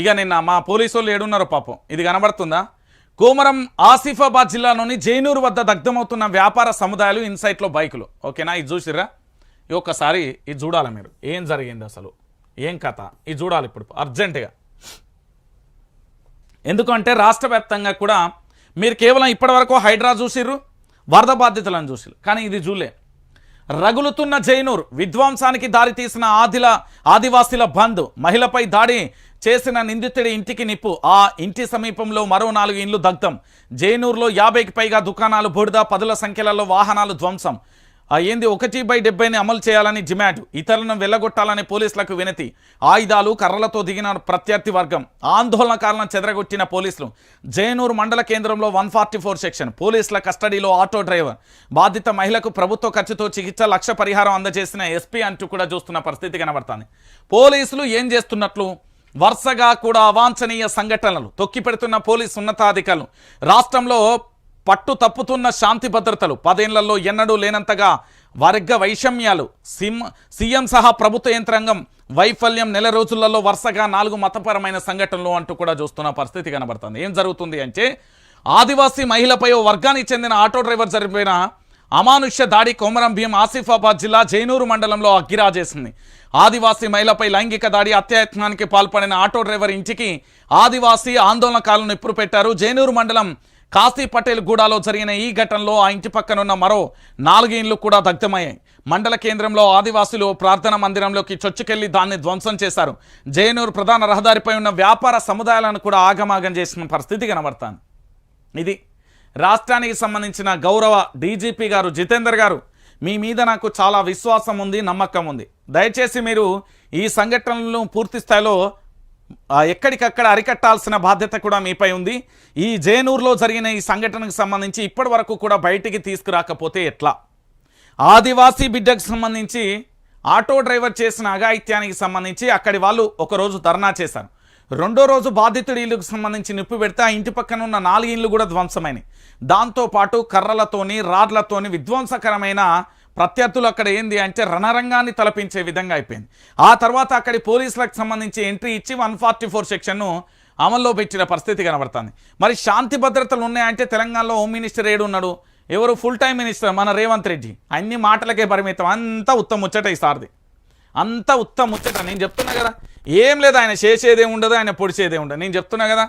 ఇక నిన్న మా పోలీసు వాళ్ళు ఏడున్నారో పాపం. ఇది కనబడుతుందా? కోమరం ఆసిఫాబాద్ జిల్లాలోని జైనూరు వద్ద దగ్ధమవుతున్న వ్యాపార సముదాయాలు ఇన్సైట్లో బైకులు. ఓకేనా? ఇది చూసిర్రా? ఈ ఒక్కసారి ఇది చూడాలి మీరు? ఏం జరిగింది అసలు? ఏం కథ? ఇది చూడాలి ఇప్పుడు. అర్జెంటుగా. ఎందుకంటే రాష్ట్ర వ్యాప్తంగా కూడా మీరు కేవలం ఇప్పటివరకు హైడ్రా చూసిర్రు వరద బాధితులను చూసిర్రు. కానీ ఇది చూలే రగులుతున్న జైనూర్ విధ్వంసానికి దారితీసిన ఆదిల ఆదివాసీల బంద్. మహిళపై దాడి చేసిన నిందితుడి ఇంటికి నిప్పు. ఆ ఇంటి సమీపంలో మరో నాలుగు ఇండ్లు దగ్ధం. జైనూర్లో యాభైకి పైగా దుకాణాలు బుడిద పదుల సంఖ్యలలో వాహనాలు ధ్వంసం. ఏంది ఒకటి బై డెబ్బైని అమలు చేయాలని డిమాండ్. ఇతరులను వెళ్ళగొట్టాలని పోలీసులకు వినతి. ఆయుధాలు కర్రలతో దిగిన ప్రత్యర్థి వర్గం. ఆందోళనకారులను చెదరగొట్టిన పోలీసులు. జయనూరు మండల కేంద్రంలో వన్ సెక్షన్. పోలీసుల కస్టడీలో ఆటో డ్రైవర్. బాధిత మహిళకు ప్రభుత్వ ఖర్చుతో చికిత్స లక్ష పరిహారం అందజేసిన ఎస్పీ అంటూ కూడా చూస్తున్న పరిస్థితి కనబడుతుంది. పోలీసులు ఏం చేస్తున్నట్లు? వరుసగా కూడా అవాంఛనీయ సంఘటనలు. తొక్కి పెడుతున్న పోలీసు ఉన్నతాధికారులు. రాష్ట్రంలో పట్టు తప్పుతున్న శాంతి భద్రతలు. పదేళ్ళలో ఎన్నడూ లేనంతగా వర్గ వైషమ్యాలు. సిం సీఎం సహా ప్రభుత్వ యంత్రాంగం వైఫల్యం నెల రోజులలో వరుసగా నాలుగు మతపరమైన సంఘటనలు అంటూ కూడా చూస్తున్న పరిస్థితి కనబడుతుంది. ఏం జరుగుతుంది అంటే ఆదివాసీ మహిళపై ఓ వర్గానికి చెందిన ఆటో డ్రైవర్ జరిపిన అమానుష్య దాడి కొమరం భీం ఆసిఫాబాద్ జిల్లా జైనూరు మండలంలో అగ్గిరాజేసింది. ఆదివాసీ మహిళపై లైంగిక దాడి అత్యాయత్నానికి పాల్పడిన ఆటో డ్రైవర్ ఇంటికి ఆదివాసీ ఆందోళనకారులను ఇప్పుడు పెట్టారు. జైనూరు మండలం కాశీ పటేల్ గూడాలో జరిగిన ఈ ఘటనలో ఆ ఇంటి పక్కనున్న మరో నాలుగు ఇండ్లు కూడా దగ్ధమయ్యాయి. మండల కేంద్రంలో ఆదివాసులు ప్రార్థన మందిరంలోకి చొచ్చుకెళ్ళి దాన్ని ధ్వంసం చేశారు. జైనూరు ప్రధాన రహదారిపై ఉన్న వ్యాపార సముదాయాలను కూడా ఆగమాగం చేసిన పరిస్థితి కనబడతాను ఇది రాష్ట్రానికి సంబంధించిన గౌరవ డీజీపీ గారు జితేందర్ గారు మీ మీద నాకు చాలా విశ్వాసం ఉంది నమ్మకం ఉంది. దయచేసి మీరు ఈ సంఘటనలను పూర్తి స్థాయిలో ఎక్కడికక్కడ అరికట్టాల్సిన బాధ్యత కూడా మీపై ఉంది. ఈ జేనూరులో జరిగిన ఈ సంఘటనకు సంబంధించి ఇప్పటి వరకు కూడా బయటికి తీసుకురాకపోతే ఎట్లా? ఆదివాసీ బిడ్డకు సంబంధించి ఆటో డ్రైవర్ చేసిన అఘాయిత్యానికి సంబంధించి అక్కడి వాళ్ళు ఒకరోజు ధర్నా చేశారు. రెండో రోజు బాధితుడి ఇల్లుకు సంబంధించి నిప్పు పెడితే ఆ ఇంటి పక్కన ఉన్న నాలుగు ఇళ్ళు కూడా ధ్వంసమైనవి దాంతోపాటు కర్రలతోని రాడ్లతోని విధ్వంసకరమైన ప్రత్యర్థులు అక్కడ ఏంది అంటే రణరంగాన్ని తలపించే విధంగా అయిపోయింది. ఆ తర్వాత అక్కడి పోలీసులకు సంబంధించి ఎంట్రీ ఇచ్చి వన్ ఫార్టీ ఫోర్ సెక్షన్ను అమల్లో పెట్టిన పరిస్థితి కనబడుతుంది. మరి శాంతి భద్రతలు ఉన్నాయంటే తెలంగాణలో హోమ్ మినిస్టర్ ఏడు ఉన్నాడు. ఎవరు? ఫుల్ టైం మినిస్టర్ మన రేవంత్ రెడ్డి. అన్ని మాటలకే పరిమితం. అంతా ఉత్తమ ముచ్చట ఈ సార్ది. అంతా ఉత్తమ ముచ్చట. నేను చెప్తున్నా కదా. ఏం లేదు ఆయన చేసేదే ఉండదు ఆయన పొడిచేదే ఉండదు. నేను చెప్తున్నా కదా.